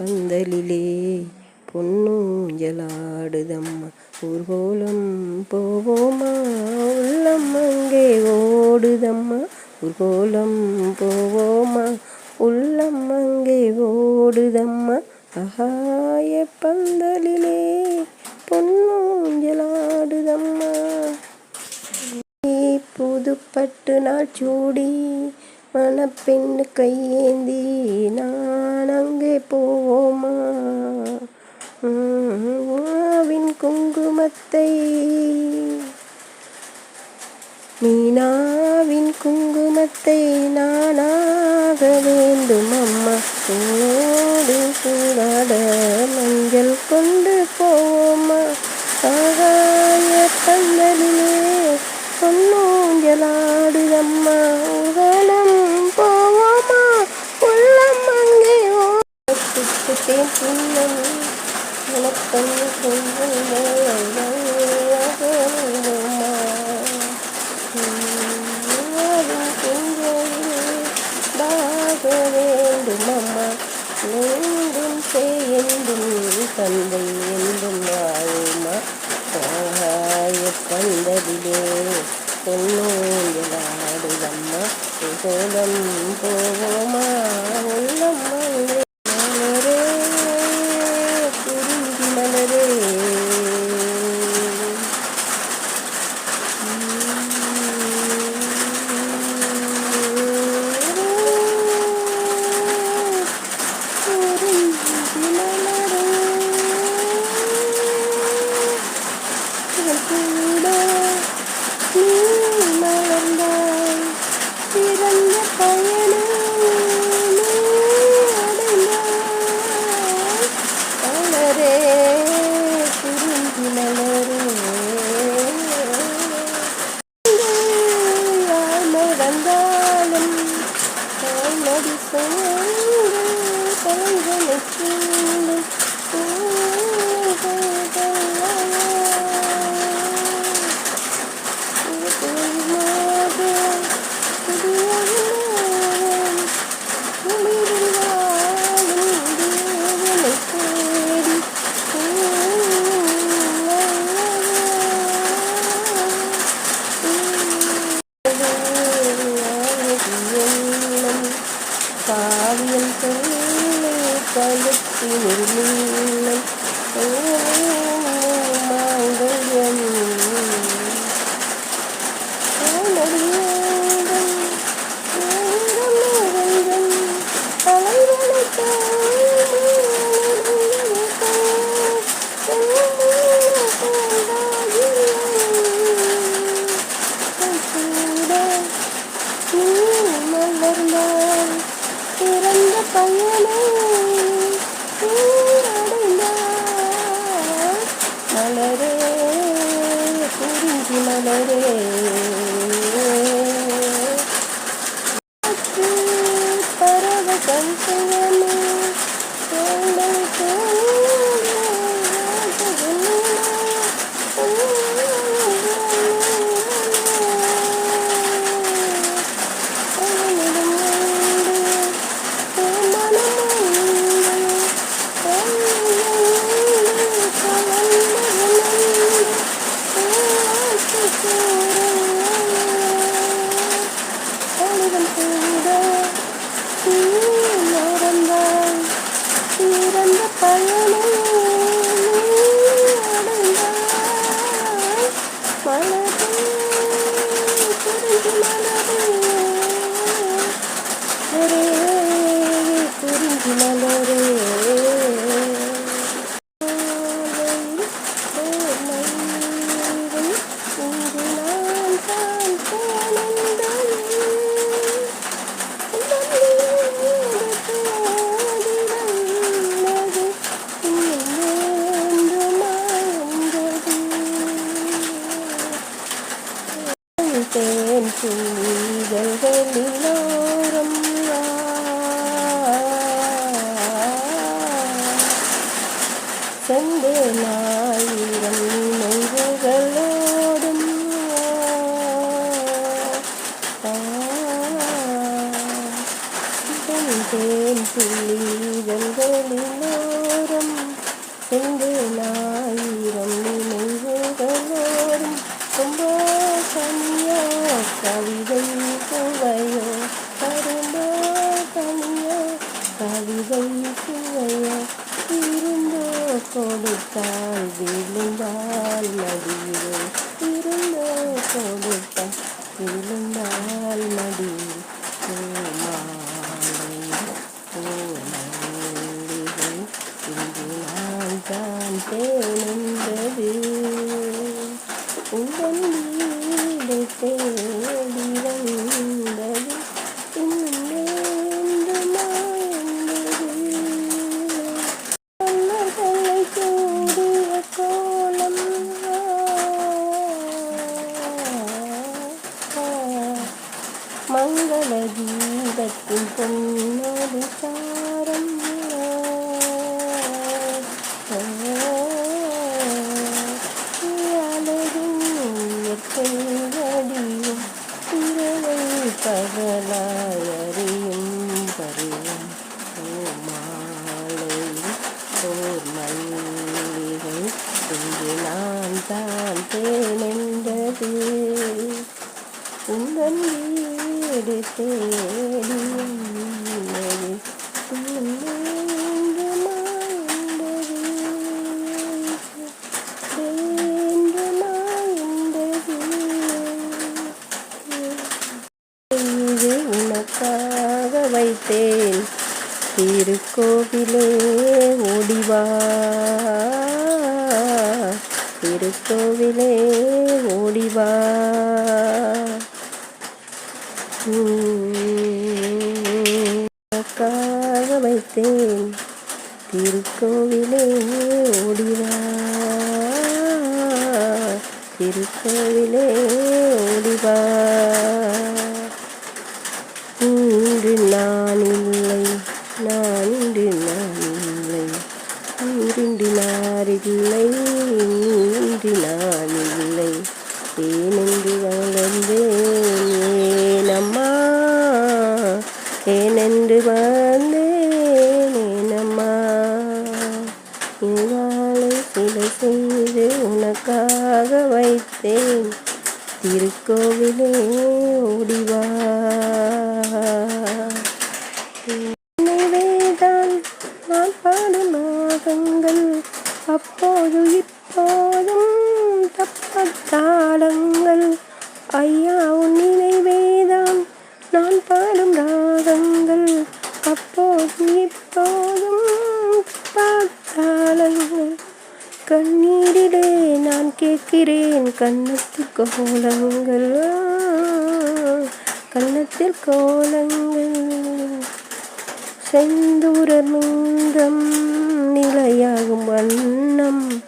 பந்தலிலே பொன்னூஞ்சலாடுதம்மா. ஊர்கோலம் போவோமா? உள்ளம் அங்கே ஓடுதம்மா. ஊர்கோலம் போவோமா? உள்ளம் அங்கே ஓடுதம்மா. அகாய பந்தலிலே பொன்னூஞ்சலாடுதம்மா. புதுப்பட்டு நாள் சூடி மணப்பெண்ணு கையேந்தி நான் அங்கே போவோமா? மாவின் குங்குமத்தை மீனாவின் குங்குமத்தை நானாக வேண்டும் அம்மா. ஓடு சூடாட மஞ்சள் கொண்டு போவோமா ஆகாய பந்தலிலே பொன்னூஞ்சலாடுதம்மா உகலம் போவோமா உள்ளம் அங்கே ஓட்டுத்தேன் புண்ணம் உனக்கண்ணு சொல்லுமா செய்யும் தந்தை என்றும் ஆயுமா ஆகாய பந்ததிலே பொன்னூஞ்சலாடுதம்மா கோலம் போவோமா உள்ளம்மா கூட நீ மலர்ந்தாய் பிறந்த பயணம் நீ அடைந்தாய் மலரே குறிஞ்சி மலரே யார் நடந்தாலும் தாய்மடி oh you. തേൻ പൂവിലോരം ചന്തനായിരം മുഴുകളോടും തേൻ പുള്ളികളിൽ புலிகளிலோரம் சுவைய இருந்தோ கொடுத்தால் விழுந்தால் மடியில் இருந்தோ கொடுத்தால் விழுந்தால் மடியில் பூமாலை பூமல்லிகை இன்று நான் தான். தேர்ந்தது உங்கள் வீடு தேடி வந்தது இன்னும் வேண்டுமா என்பது மலர்களை சூடிய கோலம் மங்கள தீபத்தின் பொன்னொரு சாரம் அழகும் இரவை பகலாய் அறியும் பருவம் பூமாலை ஓர் மல்லிகை இங்கு நான் தான் தேனென்றது உங்கள் வீடு தேடி உனக்காக வைத்தேன். திருக்கோவிலே ஓடிவா. திருக்கோவிலே ஓடிவா. காக வைத்தேன். திருக்கோவிலே ஓடிவா திருக்கோவிலே ஓடிவா இன்று நான் இல்லை நான் இன்று நான் இல்லை. இன்று நாரில்லை ஏனென்று வந்தேன் ஏனம்மா இவாளை சிலை செய்து உனக்காக வைத்தேன். திருக்கோவிலே ஓடிவா நினைவேதான் நான் பாடும் ராகங்கள் அப்போது இப்போ பார்த்தாலும் கண்ணீரிலே நான் கேட்கிறேன் கன்னத்தில் கோலங்கள். கண்ணத்தில் கோலங்கள். செந்தூரர் நூந்தம் நிலையாகும் வண்ணம்.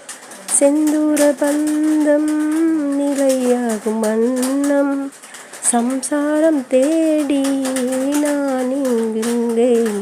செந்தூர பந்தம் நிலையாகும் வண்ணம். சம்சாரம் தேடி நான் இங்கிருந்தேன்.